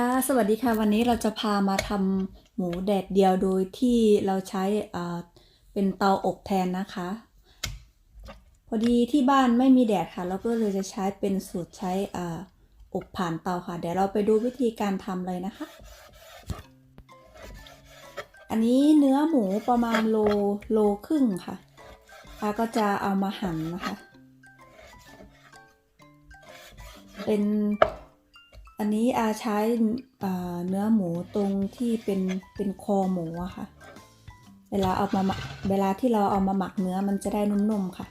ค่ะ สวัสดีค่ะ วันนี้เราจะพามาทำหมูแดดเดียวโดยที่เราใช้เป็นเตาอบแทนนะคะ พอดีที่บ้านไม่มีแดดค่ะ เราก็เลยจะใช้เป็นสูตรใช้ออบผ่านเตาค่ะ เดี๋ยวเราไปดูวิธีการทำเลยนะคะ อันนี้เนื้อหมูประมาณโลโลครึ่งค่ะป้าก็จะเอามาหั่นนะคะ เป็น อันนี้อาใช้เนื้อหมูตรงที่เป็นเป็นคอหมูอะค่ะ เวลาเอามาหมักเวลาที่เราเอามาหมักเนื้อมันจะได้นุ่มๆค่ะ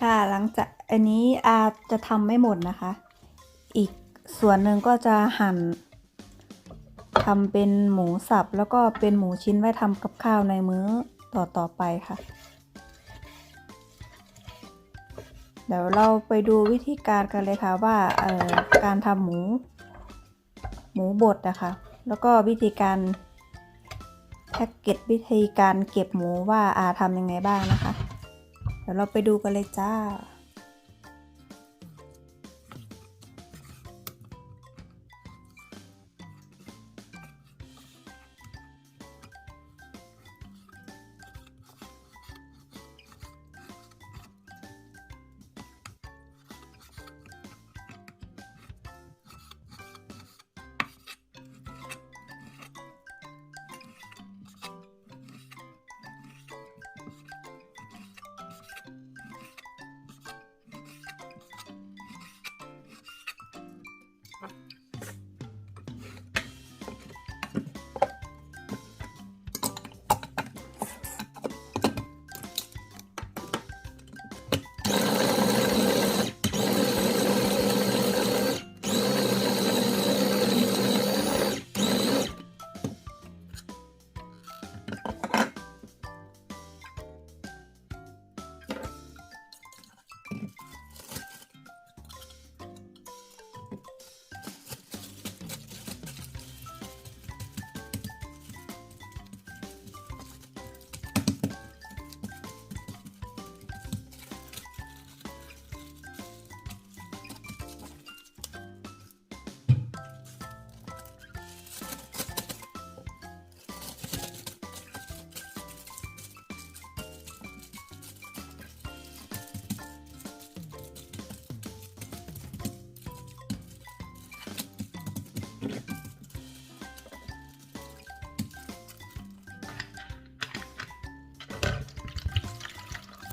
ค่ะหลังจากอันนี้อาจะทำไม่หมดนะคะ อีก ส่วนหนึ่งก็จะหั่นทำเป็นหมูสับ แล้วก็เป็นหมูชิ้นไว้ทำกับข้าวในมื้อต่อต่อไปค่ะ เดี๋ยวเราไปดูวิธีการกันเลยค่ะว่าการทำหมู หมูบดนะคะแล้วก็วิธีการแพ็กเกจวิธีการเก็บหมูว่าอาทำยังไงบ้างนะคะ เดี๋ยวเราไปดูกันเลยจ้า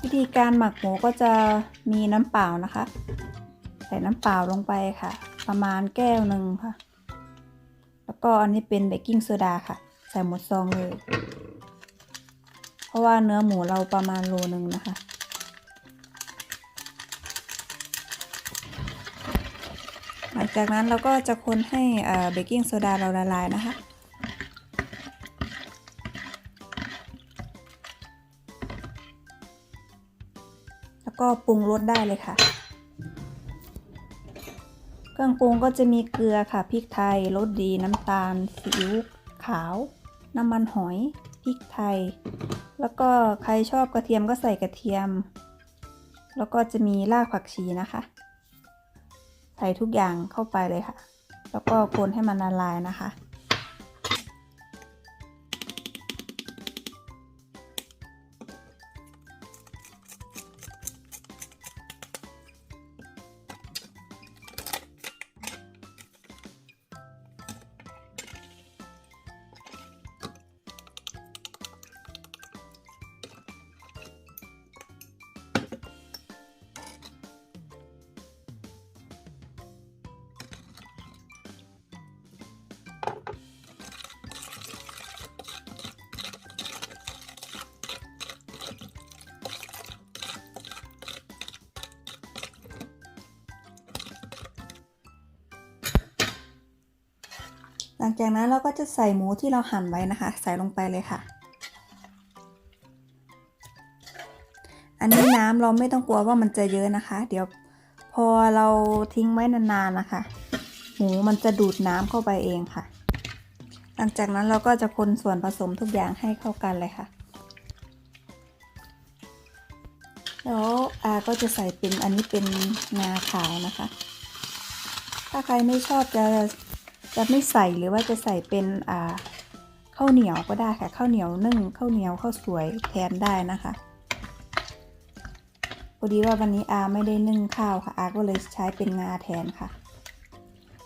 วิธีการหมักหมูก็จะมีน้ำเปล่านะคะ ใส่น้ำเปล่าลงไปค่ะ ประมาณแก้วหนึ่งค่ะ แล้วก็อันนี้เป็นเบกกิ้งโซดาค่ะ ใส่หมดซองเลย เพราะว่าเนื้อหมูเราประมาณโลนึงนะคะหลังจากนั้นเราก็จะคนให้เบกกิ้งโซดาเราละลายนะคะ ก็ปรุงรสได้เลยค่ะ เครื่องปรุงก็จะมีเกลือค่ะพริกไทยรสดีน้ำตาลซีอิ๊วขาว น้ำมันหอยพริกไทย แล้วก็ใครชอบกระเทียมก็ใส่กระเทียม แล้วก็จะมีรากผักชีนะคะ ใส่ทุกอย่างเข้าไปเลยค่ะ แล้วก็คนให้มันละลายนะคะ หลังจากนั้นเราก็จะใส่หมูที่เราหั่นไว้นะคะ ใส่ลงไปเลยค่ะ อันนี้น้ำเราไม่ต้องกลัวว่ามันจะเยอะนะคะ เดี๋ยวพอเราทิ้งไว้นานๆนะคะ หมูมันจะดูดน้ำเข้าไปเองค่ะ หลังจากนั้นเราก็จะคนส่วนผสมทุกอย่างให้เข้ากันเลยค่ะแล้วอาก็จะใส่เป็นอันนี้เป็นงาขาวนะคะ ถ้าใครไม่ชอบจะ จะไม่ใส่หรือว่าจะใส่เป็นอ่าข้าวเหนียวก็ได้ค่ะข้าวเหนียวนึ่งข้าวเหนียวข้าวสวยแทนได้นะคะพอดีว่าวันนี้อาไม่ได้นึ่งข้าวค่ะอาก็เลยใช้เป็นงาแทนค่ะ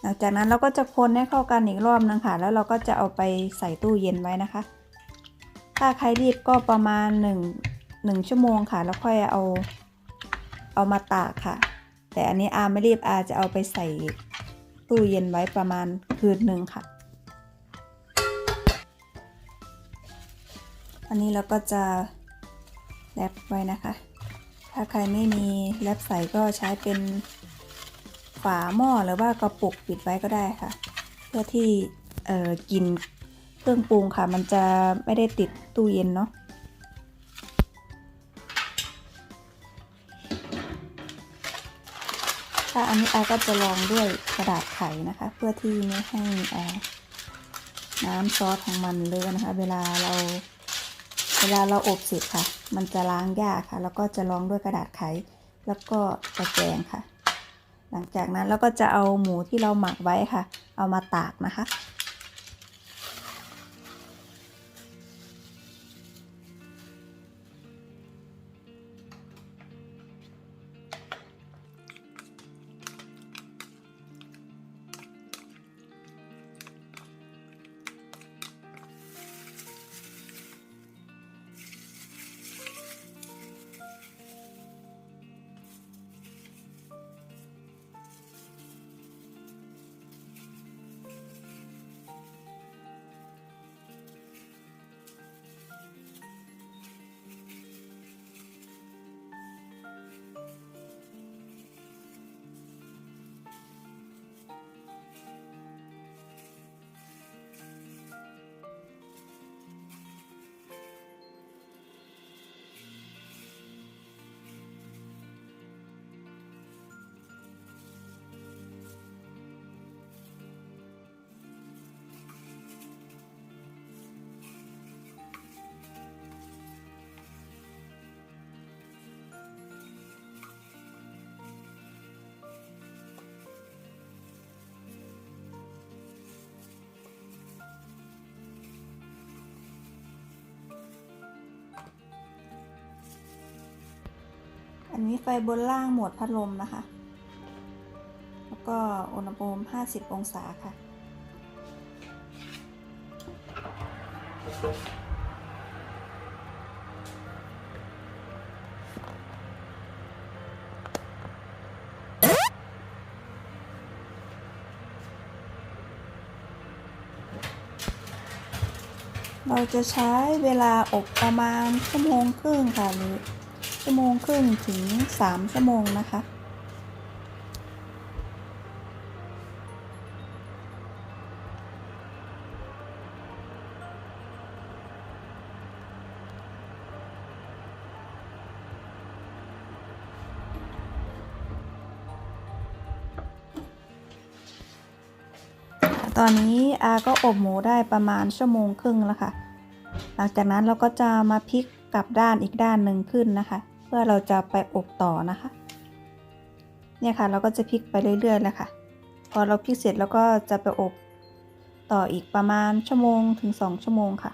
หลังจากนั้นเราก็จะคนให้เข้ากันอีกรอบนึงค่ะ แล้วเราก็จะเอาไปใส่ตู้เย็นไว้นะคะ ถ้าใครรีบก็ประมาณ1 1ชั่วโมงค่ะ แล้วค่อยเอาเอามาตากค่ะ แต่อันนี้อาไม่รีบอาจะเอาไปใส่ ตู้เย็นไว้ประมาณคืนหนึ่งค่ะ อันนี้เราก็จะแรปไว้นะคะ ถ้าใครไม่มีแรปใส่ก็ใช้เป็นฝาหม้อหรือว่ากระปุกปิดไว้ก็ได้ค่ะ เพื่อที่เอ่อกินเครื่องปรุงค่ะ มันจะไม่ได้ติดตู้เย็นเนาะ ถ้าอันนี้อาก็จะลองด้วยกระดาษไขนะคะ เพื่อที่ไม่ให้อ่าน้ำซอสของมันเลอะนะคะ เวลาเราเวลาเราอบเสร็จค่ะ มันจะล้างยากค่ะ แล้วก็จะรองด้วยกระดาษไข แล้วก็ตะแกรงค่ะ หลังจากนั้นเราก็จะเอาหมูที่เราหมักไว้ค่ะ เอามาตากนะคะ อันนี้ไฟบนล่างโหมดพัดลมนะคะ แล้วก็อุณหภูมิ 50 องศาค่ะ เราจะใช้เวลาอบประมาณชั่วโมงครึ่งค่ะหรือ ชั่วโมงครึ่งถึง 3 ชั่วโมงนะคะ ตอนนี้อาก็อบหมูได้ประมาณชั่วโมงครึ่งแล้วค่ะ หลังจากนั้นเราก็จะมาพลิกกลับด้านอีกด้านหนึ่งขึ้นนะคะ เพื่อเราจะไปอบต่อนะคะ เนี่ยค่ะเราก็จะพลิกไปเรื่อยๆแล้วค่ะพอเราพลิกเสร็จแล้วก็จะไปอบต่ออีกประมาณชั่วโมงถึง 2 ชั่วโมงค่ะ